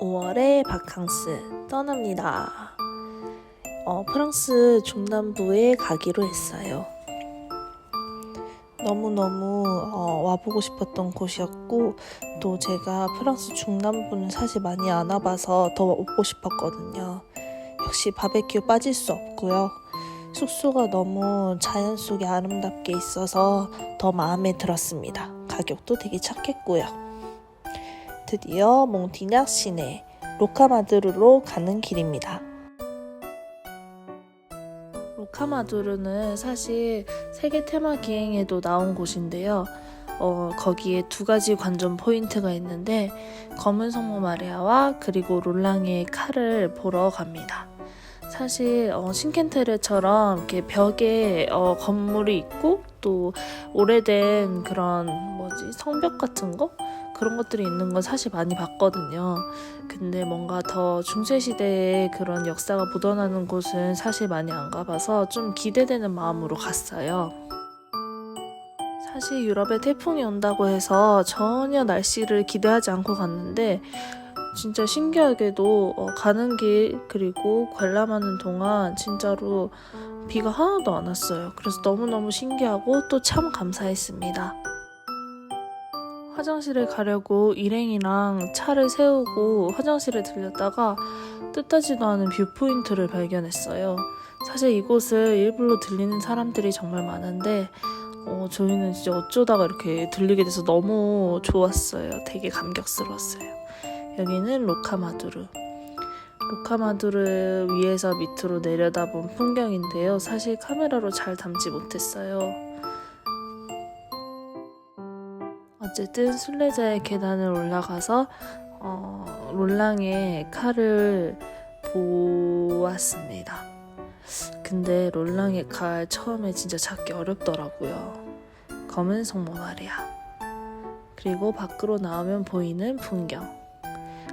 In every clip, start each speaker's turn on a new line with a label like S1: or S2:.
S1: 5월에 바캉스 떠납니다. 어, 프랑스 중남부에 가기로 했어요. 너무너무 어, 와보고 싶었던 곳이었고 또 제가 프랑스 중남부는 사실 많이 안 와봐서 더 오고 싶었거든요. 역시 바베큐 빠질 수 없고요. 숙소가 너무 자연 속에 아름답게 있어서 더 마음에 들었습니다. 가격도 되게 착했고요. 드디어 몽티냐 시내 로카마두르로 가는 길입니다. 로카마두르는 사실 세계 테마 기행에도 나온 곳인데요. 어, 거기에 두 가지 관전 포인트가 있는데 검은 성모 마리아와 그리고 롤랑의 칼을 보러 갑니다. 사실 어, 신켄테르처럼 이렇게 벽에 어, 건물이 있고 또 오래된 그런 뭐지 성벽 같은 거 그런 것들이 있는 건 사실 많이 봤거든요. 근데 뭔가 더 중세 시대의 그런 역사가 묻어나는 곳은 사실 많이 안 가봐서 좀 기대되는 마음으로 갔어요. 사실 유럽에 태풍이 온다고 해서 전혀 날씨를 기대하지 않고 갔는데 진짜 신기하게도 어, 가는 길 그리고 관람하는 동안 진짜로 비가 하나도 안 왔어요. 그래서 너무너무 신기하고 또 참 감사했습니다. 화장실에 가려고 일행이랑 차를 세우고 화장실에 들렸다가 뜻하지도 않은 뷰포인트를 발견했어요. 사실 이곳을 일부러 들리는 사람들이 정말 많은데 어, 저희는 진짜 어쩌다가 이렇게 들리게 돼서 너무 좋았어요. 되게 감격스러웠어요. 여기는 로카마두르. 로카마두르 위에서 밑으로 내려다본 풍경인데요. 사실 카메라로 잘 담지 못했어요. 어쨌든 순례자의 계단을 올라가서 어, 롤랑의 칼을 보았습니다. 근데 롤랑의 칼 처음에 진짜 찾기 어렵더라고요. 검은 성모 마리아. 그리고 밖으로 나오면 보이는 풍경.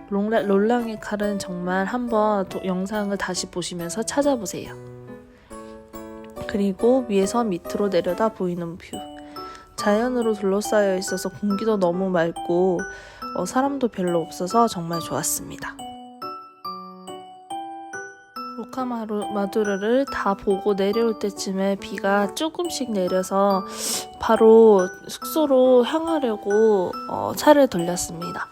S1: 롱라, 롤랑의 칼은 정말 한번 도- 영상을 다시 보시면서 찾아보세요. 그리고 위에서 밑으로 내려다 보이는 뷰. 자연으로 둘러싸여 있어서 공기도 너무 맑고 어, 사람도 별로 없어서 정말 좋았습니다. 로카마두르를 다 보고 내려올 때쯤에 비가 조금씩 내려서 바로 숙소로 향하려고 어, 차를 돌렸습니다.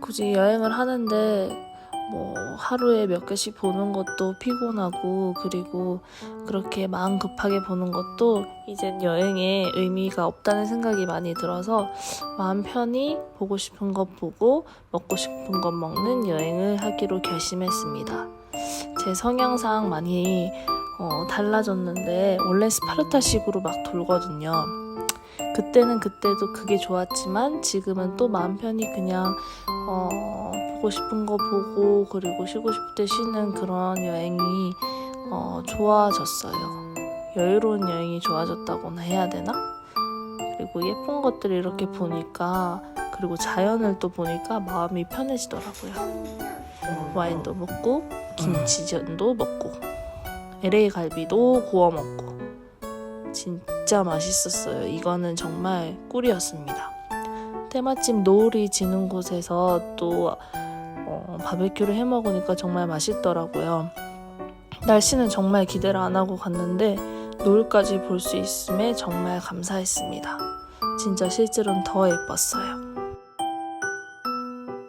S1: 굳이 여행을 하는데 뭐 하루에 몇 개씩 보는 것도 피곤하고 그리고 그렇게 마음 급하게 보는 것도 이젠 여행에 의미가 없다는 생각이 많이 들어서 마음 편히 보고 싶은 것 보고 먹고 싶은 것 먹는 여행을 하기로 결심했습니다. 제 성향상 많이 어, 달라졌는데 원래 스파르타식으로 막 돌거든요. 그때는 그때도 그게 좋았지만 지금은 또 마음 편히 그냥 어, 보고 싶은 거 보고 그리고 쉬고 싶을 때 쉬는 그런 여행이 어, 좋아졌어요. 여유로운 여행이 좋아졌다고나 해야 되나? 그리고 예쁜 것들을 이렇게 보니까 그리고 자연을 또 보니까 마음이 편해지더라고요. 와인도 먹고 김치전도 먹고 LA 갈비도 구워 먹고 진짜 맛있었어요. 이거는 정말 꿀이었습니다. 때마침 노을이 지는 곳에서 또 어, 바베큐를 해 먹으니까 정말 맛있더라고요. 날씨는 정말 기대를 안 하고 갔는데 노을까지 볼 수 있음에 정말 감사했습니다. 진짜 실제로는 더 예뻤어요.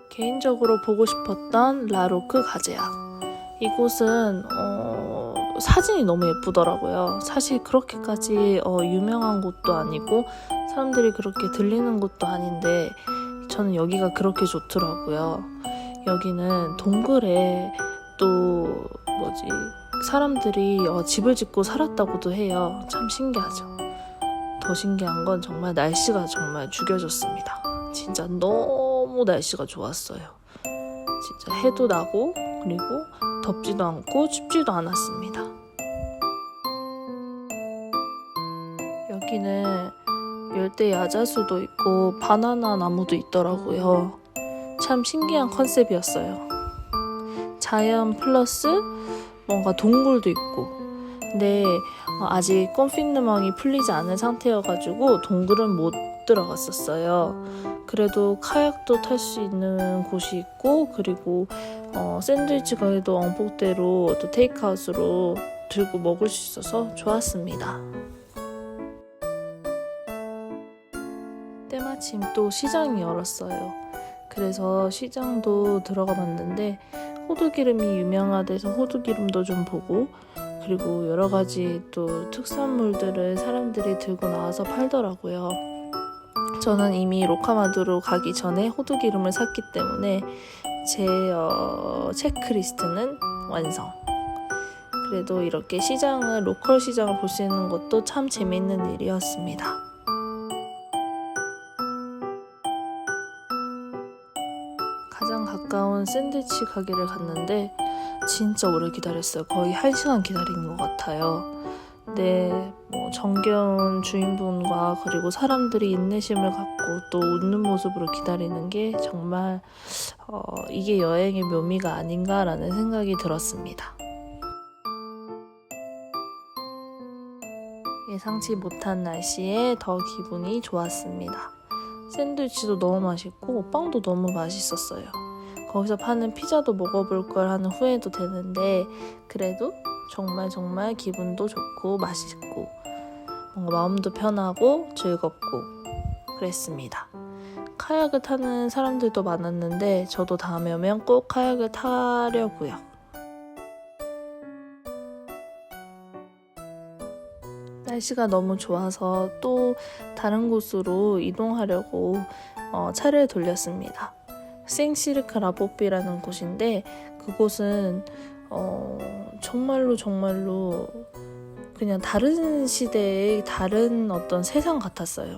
S1: 개인적으로 보고 싶었던 라로크 가제아. 이곳은 어, 사진이 너무 예쁘더라고요. 사실 그렇게까지 어, 유명한 곳도 아니고 사람들이 그렇게 들리는 곳도 아닌데 저는 여기가 그렇게 좋더라고요. 여기는 동굴에 또 뭐지 사람들이 어, 집을 짓고 살았다고도 해요. 참 신기하죠. 더 신기한 건 정말 날씨가 정말 죽여줬습니다. 진짜 너무 날씨가 좋았어요. 진짜 해도 나고 그리고 덥지도 않고 춥지도 않았습니다. 여기는 열대 야자수도 있고 바나나 나무도 있더라고요. 참 신기한 컨셉이었어요. 자연 플러스 뭔가 동굴도 있고. 근데 어, 아직 껌피누멍이 풀리지 않은 상태여가지고 동굴은 못 못 들어갔었어요. 그래도 카약도 탈 수 있는 곳이 있고 그리고 어, 샌드위치 가게도 왕복대로 또 테이크아웃으로 들고 먹을 수 있어서 좋았습니다. 때마침 또 시장이 열었어요. 그래서 시장도 들어가 봤는데 호두기름이 유명하대서 호두기름도 좀 보고 그리고 여러 가지 또 특산물들을 사람들이 들고 나와서 팔더라고요. 저는 이미 로카마두로 가기 전에 호두기름을 샀기 때문에 제 어, 체크리스트는 완성. 그래도 이렇게 시장을 로컬 시장을 볼 수 있는 것도 참 재미있는 일이었습니다. 가장 가까운 샌드위치 가게를 갔는데 진짜 오래 기다렸어요. 거의 1시간 기다린 것 같아요. 네, 뭐 정겨운 주인분과 그리고 사람들이 인내심을 갖고 또 웃는 모습으로 기다리는 게 정말 어, 이게 여행의 묘미가 아닌가라는 생각이 들었습니다. 예상치 못한 날씨에 더 기분이 좋았습니다. 샌드위치도 너무 맛있고 빵도 너무 맛있었어요. 거기서 파는 피자도 먹어볼 걸 하는 후회도 되는데 그래도 정말 정말 기분도 좋고 맛있고 뭔가 마음도 편하고 즐겁고 그랬습니다. 카약을 타는 사람들도 많았는데 저도 다음에 오면 꼭 카약을 타려고요. 날씨가 너무 좋아서 또 다른 곳으로 이동하려고 어, 차를 돌렸습니다. 생시르크 라뽀삐라는 곳인데 그곳은 어, 정말로 정말로 그냥 다른 시대의 다른 어떤 세상 같았어요.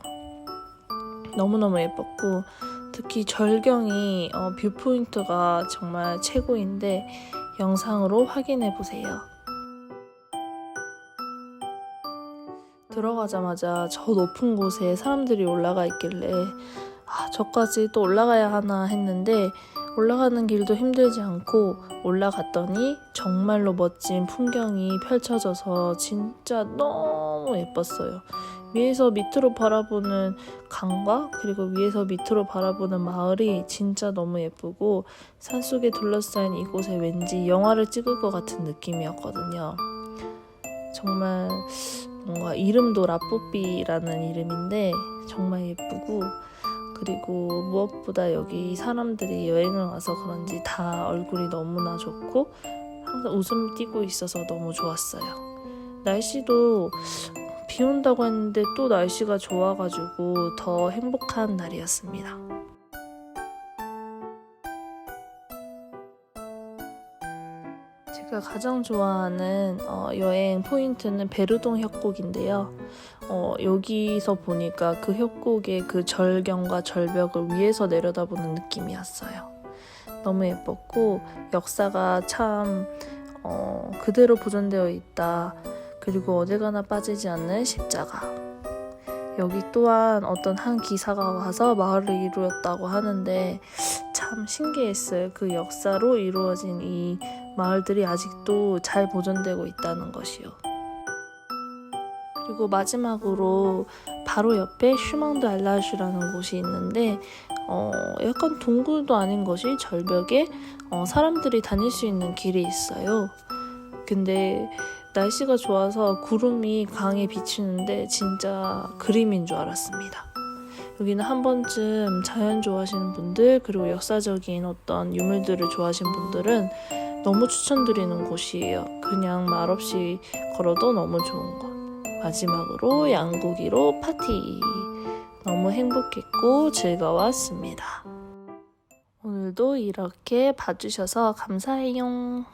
S1: 너무너무 예뻤고 특히 절경이 어, 뷰포인트가 정말 최고인데 영상으로 확인해 보세요. 들어가자마자 저 높은 곳에 사람들이 올라가 있길래 아, 저까지 또 올라가야 하나 했는데 올라가는 길도 힘들지 않고 올라갔더니 정말로 멋진 풍경이 펼쳐져서 진짜 너무 예뻤어요. 위에서 밑으로 바라보는 강과 그리고 위에서 밑으로 바라보는 마을이 진짜 너무 예쁘고 산속에 둘러싸인 이곳에 왠지 영화를 찍을 것 같은 느낌이었거든요. 정말 뭔가 이름도 라뽀삐라는 이름인데 정말 예쁘고 그리고 무엇보다 여기 사람들이 여행을 와서 그런지 다 얼굴이 너무나 좋고 항상 웃음 띄고 있어서 너무 좋았어요. 날씨도 비 온다고 했는데 또 날씨가 좋아가지고 더 행복한 날이었습니다. 제가 가장 좋아하는 어, 여행 포인트는 베르동 협곡인데요. 어, 여기서 보니까 그 협곡의 그 절경과 절벽을 위에서 내려다보는 느낌이었어요. 너무 예뻤고 역사가 참 어, 그대로 보존되어 있다. 그리고 어딜 가나 빠지지 않는 십자가. 여기 또한 어떤 한 기사가 와서 마을을 이루었다고 하는데 참 신기했어요. 그 역사로 이루어진 이 마을들이 아직도 잘 보존되고 있다는 것이요. 그리고 마지막으로 바로 옆에 슈망드 알라슈라는 곳이 있는데 어, 약간 동굴도 아닌 것이 절벽에 어, 사람들이 다닐 수 있는 길이 있어요. 근데 날씨가 좋아서 구름이 강에 비치는데 진짜 그림인 줄 알았습니다. 여기는 한 번쯤 자연 좋아하시는 분들 그리고 역사적인 어떤 유물들을 좋아하시는 분들은 너무 추천드리는 곳이에요. 그냥 말없이 걸어도 너무 좋은 곳. 마지막으로 양고기로 파티. 너무 행복했고 즐거웠습니다. 오늘도 이렇게 봐주셔서 감사해요.